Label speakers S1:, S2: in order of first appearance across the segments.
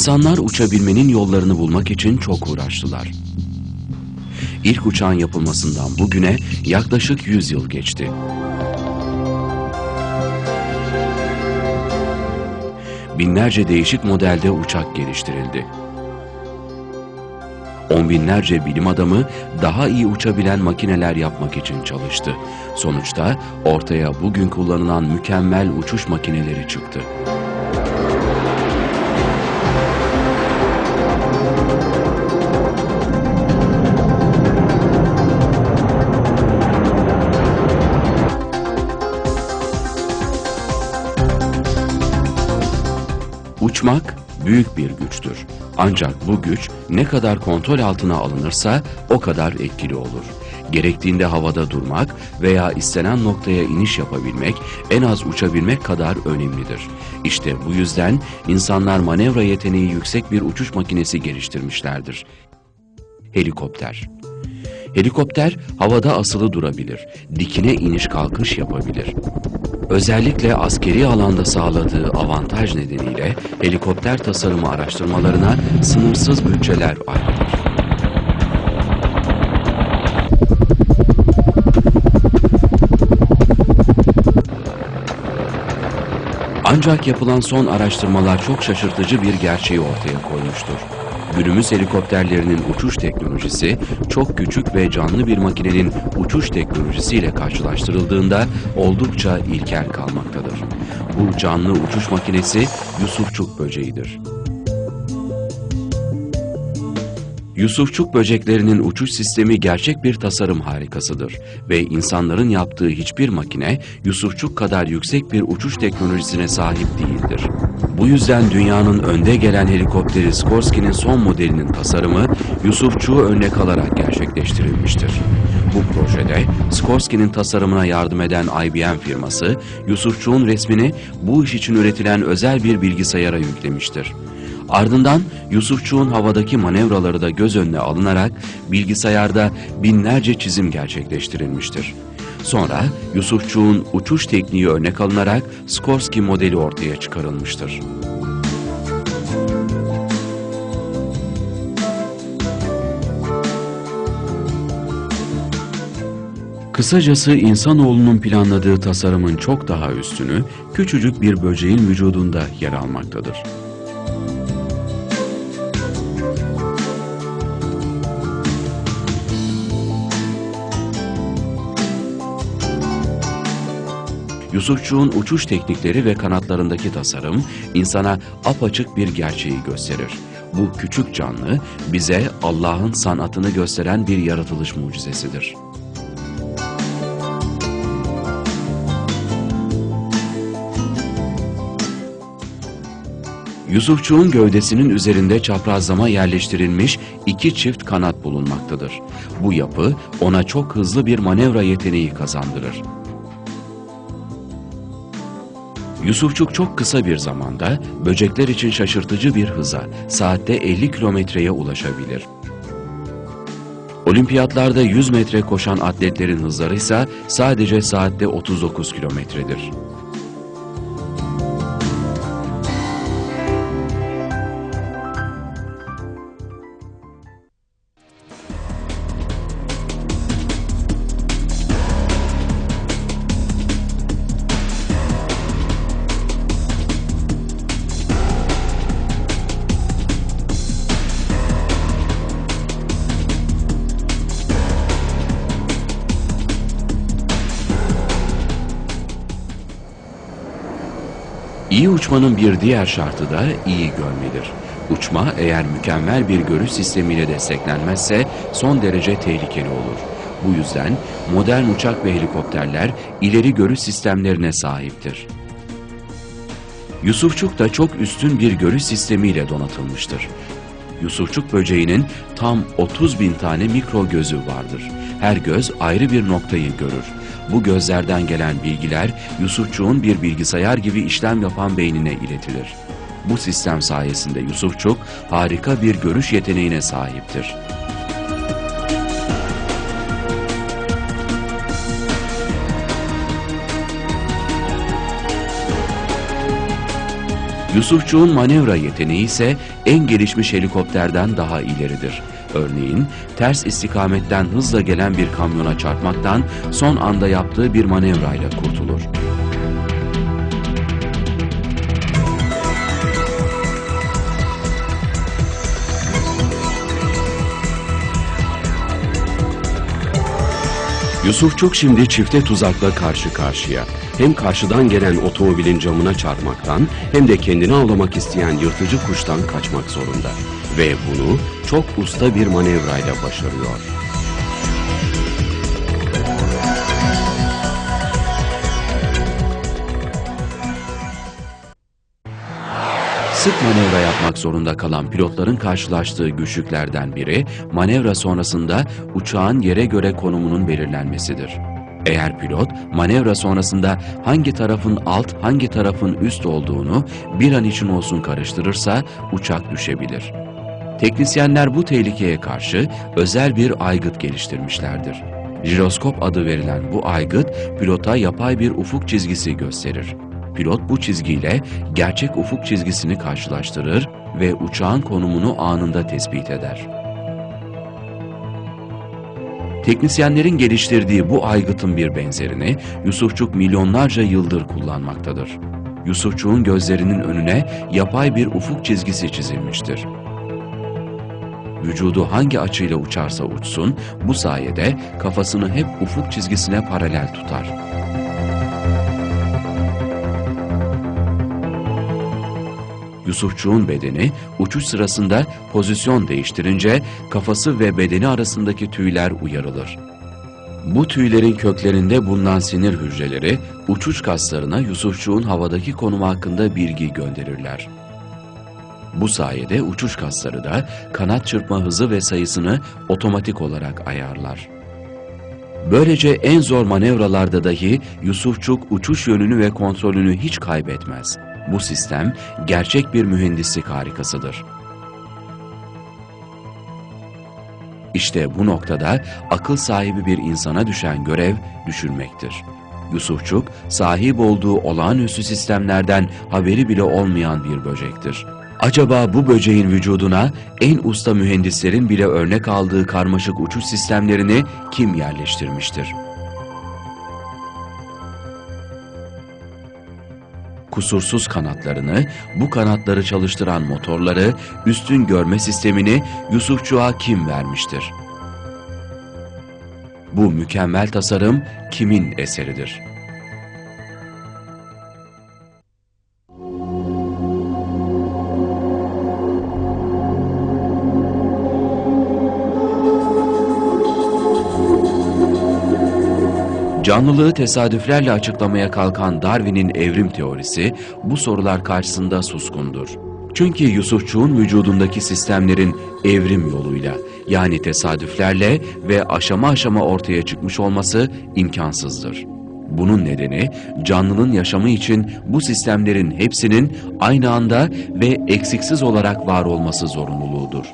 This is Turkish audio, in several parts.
S1: İnsanlar uçabilmenin yollarını bulmak için çok uğraştılar. İlk uçağın yapılmasından bugüne yaklaşık 100 yıl geçti. Binlerce değişik modelde uçak geliştirildi. On binlerce bilim adamı daha iyi uçabilen makineler yapmak için çalıştı. Sonuçta ortaya bugün kullanılan mükemmel uçuş makineleri çıktı. Uçmak büyük bir güçtür. Ancak bu güç ne kadar kontrol altına alınırsa o kadar etkili olur. Gerektiğinde havada durmak veya istenen noktaya iniş yapabilmek en az uçabilmek kadar önemlidir. İşte bu yüzden insanlar manevra yeteneği yüksek bir uçuş makinesi geliştirmişlerdir. Helikopter Helikopter havada asılı durabilir, dikine iniş kalkış yapabilir. Özellikle askeri alanda sağladığı avantaj nedeniyle helikopter tasarımı araştırmalarına sınırsız bütçeler ayrılır. Ancak yapılan son araştırmalar çok şaşırtıcı bir gerçeği ortaya koymuştur. Günümüz helikopterlerinin uçuş teknolojisi çok küçük ve canlı bir makinenin uçuş teknolojisiyle karşılaştırıldığında oldukça ilkel kalmaktadır. Bu canlı uçuş makinesi Yusufçuk böceğidir. Yusufçuk böceklerinin uçuş sistemi gerçek bir tasarım harikasıdır ve insanların yaptığı hiçbir makine Yusufçuk kadar yüksek bir uçuş teknolojisine sahip değildir. Bu yüzden dünyanın önde gelen helikopteri Skorsky'nin son modelinin tasarımı Yusufçuk'u örnek alarak gerçekleştirilmiştir. Bu projede Skorsky'nin tasarımına yardım eden IBM firması Yusufçuk'un resmini bu iş için üretilen özel bir bilgisayara yüklemiştir. Ardından Yusufçuğun havadaki manevraları da göz önüne alınarak bilgisayarda binlerce çizim gerçekleştirilmiştir. Sonra Yusufçuğun uçuş tekniği örnek alınarak Skorsky modeli ortaya çıkarılmıştır. Kısacası insanoğlunun planladığı tasarımın çok daha üstünü küçücük bir böceğin vücudunda yer almaktadır. Yusufçuğun uçuş teknikleri ve kanatlarındaki tasarım insana apaçık bir gerçeği gösterir. Bu küçük canlı bize Allah'ın sanatını gösteren bir yaratılış mucizesidir. Yusufçuğun gövdesinin üzerinde çaprazlama yerleştirilmiş iki çift kanat bulunmaktadır. Bu yapı ona çok hızlı bir manevra yeteneği kazandırır. Yusufçuk çok kısa bir zamanda böcekler için şaşırtıcı bir hıza, saatte 50 kilometreye ulaşabilir. Olimpiyatlarda 100 metre koşan atletlerin hızları ise sadece saatte 39 kilometredir. Uçmanın bir diğer şartı da iyi görmedir. Uçma eğer mükemmel bir görüş sistemiyle desteklenmezse son derece tehlikeli olur. Bu yüzden modern uçak ve helikopterler ileri görüş sistemlerine sahiptir. Yusufçuk da çok üstün bir görüş sistemiyle donatılmıştır. Yusufçuk böceğinin tam 30 bin tane mikro gözü vardır. Her göz ayrı bir noktayı görür. Bu gözlerden gelen bilgiler Yusufçuk'un bir bilgisayar gibi işlem yapan beynine iletilir. Bu sistem sayesinde Yusufçuk harika bir görüş yeteneğine sahiptir. Yusufçuğun manevra yeteneği ise en gelişmiş helikopterden daha ileridir. Örneğin ters istikametten hızla gelen bir kamyona çarpmaktan son anda yaptığı bir manevrayla kurtulur. Yusufçuk şimdi çifte tuzakla karşı karşıya. Hem karşıdan gelen otomobilin camına çarpmaktan hem de kendini avlamak isteyen yırtıcı kuştan kaçmak zorunda. Ve bunu çok usta bir manevrayla başarıyor. Sık manevra yapmak zorunda kalan pilotların karşılaştığı güçlüklerden biri, manevra sonrasında uçağın yere göre konumunun belirlenmesidir. Eğer pilot manevra sonrasında hangi tarafın alt, hangi tarafın üst olduğunu bir an için olsun karıştırırsa uçak düşebilir. Teknisyenler bu tehlikeye karşı özel bir aygıt geliştirmişlerdir. Jiroskop adı verilen bu aygıt pilota yapay bir ufuk çizgisi gösterir. Pilot bu çizgiyle gerçek ufuk çizgisini karşılaştırır ve uçağın konumunu anında tespit eder. Teknisyenlerin geliştirdiği bu aygıtın bir benzerini Yusufçuk milyonlarca yıldır kullanmaktadır. Yusufçuk'un gözlerinin önüne yapay bir ufuk çizgisi çizilmiştir. Vücudu hangi açıyla uçarsa uçsun, bu sayede kafasını hep ufuk çizgisine paralel tutar. Yusufçuğun bedeni uçuş sırasında pozisyon değiştirince kafası ve bedeni arasındaki tüyler uyarılır. Bu tüylerin köklerinde bulunan sinir hücreleri uçuş kaslarına Yusufçuğun havadaki konumu hakkında bilgi gönderirler. Bu sayede uçuş kasları da kanat çırpma hızı ve sayısını otomatik olarak ayarlar. Böylece en zor manevralarda dahi Yusufçuk uçuş yönünü ve kontrolünü hiç kaybetmez. Bu sistem gerçek bir mühendislik harikasıdır. İşte bu noktada akıl sahibi bir insana düşen görev düşürmektir. Yusufçuk, sahip olduğu olağanüstü sistemlerden haberi bile olmayan bir böcektir. Acaba bu böceğin vücuduna en usta mühendislerin bile örnek aldığı karmaşık uçuş sistemlerini kim yerleştirmiştir? Kusursuz kanatlarını, bu kanatları çalıştıran motorları, üstün görme sistemini Yusufçuğa kim vermiştir? Bu mükemmel tasarım kimin eseridir? Canlılığı tesadüflerle açıklamaya kalkan Darwin'in evrim teorisi bu sorular karşısında suskundur. Çünkü Yusufçuğun vücudundaki sistemlerin evrim yoluyla yani tesadüflerle ve aşama aşama ortaya çıkmış olması imkansızdır. Bunun nedeni canlının yaşamı için bu sistemlerin hepsinin aynı anda ve eksiksiz olarak var olması zorunluluğudur.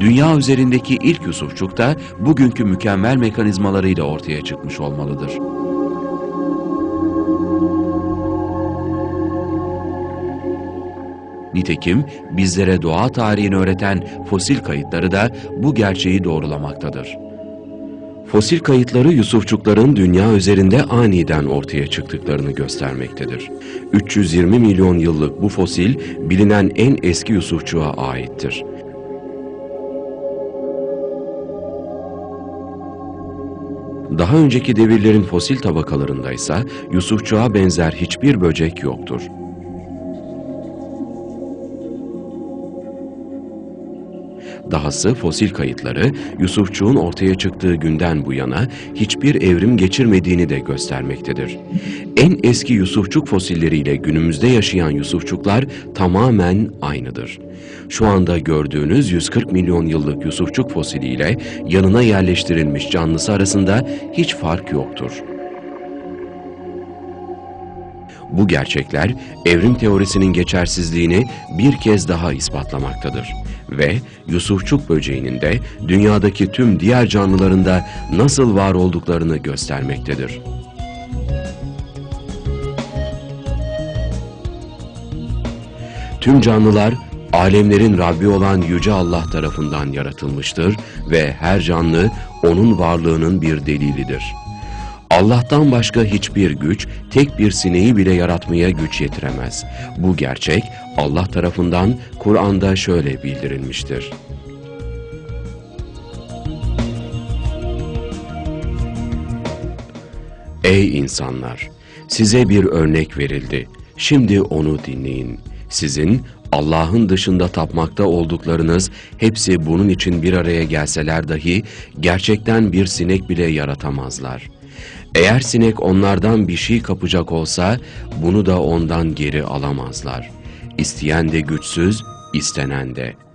S1: Dünya üzerindeki ilk Yusufçuk da bugünkü mükemmel mekanizmalarıyla ortaya çıkmış olmalıdır. Nitekim bizlere doğa tarihini öğreten fosil kayıtları da bu gerçeği doğrulamaktadır. Fosil kayıtları Yusufçukların dünya üzerinde aniden ortaya çıktıklarını göstermektedir. 320 milyon yıllık bu fosil bilinen en eski Yusufçuğa aittir. Daha önceki devirlerin fosil tabakalarında ise Yusufçuğa benzer hiçbir böcek yoktur. Dahası fosil kayıtları Yusufçuğun ortaya çıktığı günden bu yana hiçbir evrim geçirmediğini de göstermektedir. En eski Yusufçuk fosilleriyle günümüzde yaşayan Yusufçuklar tamamen aynıdır. Şu anda gördüğünüz 140 milyon yıllık Yusufçuk fosiliyle yanına yerleştirilmiş canlısı arasında hiç fark yoktur. Bu gerçekler evrim teorisinin geçersizliğini bir kez daha ispatlamaktadır ve Yusufçuk böceğinin de dünyadaki tüm diğer canlılarında nasıl var olduklarını göstermektedir. Tüm canlılar alemlerin Rabbi olan Yüce Allah tarafından yaratılmıştır ve her canlı onun varlığının bir delilidir. Allah'tan başka hiçbir güç tek bir sineği bile yaratmaya güç yetiremez. Bu gerçek Allah tarafından Kur'an'da şöyle bildirilmiştir. Ey insanlar! Size bir örnek verildi. Şimdi onu dinleyin. Sizin Allah'ın dışında tapmakta olduklarınız hepsi bunun için bir araya gelseler dahi gerçekten bir sinek bile yaratamazlar. Eğer sinek onlardan bir şey kapacak olsa bunu da ondan geri alamazlar. İsteyen de güçsüz, istenen de.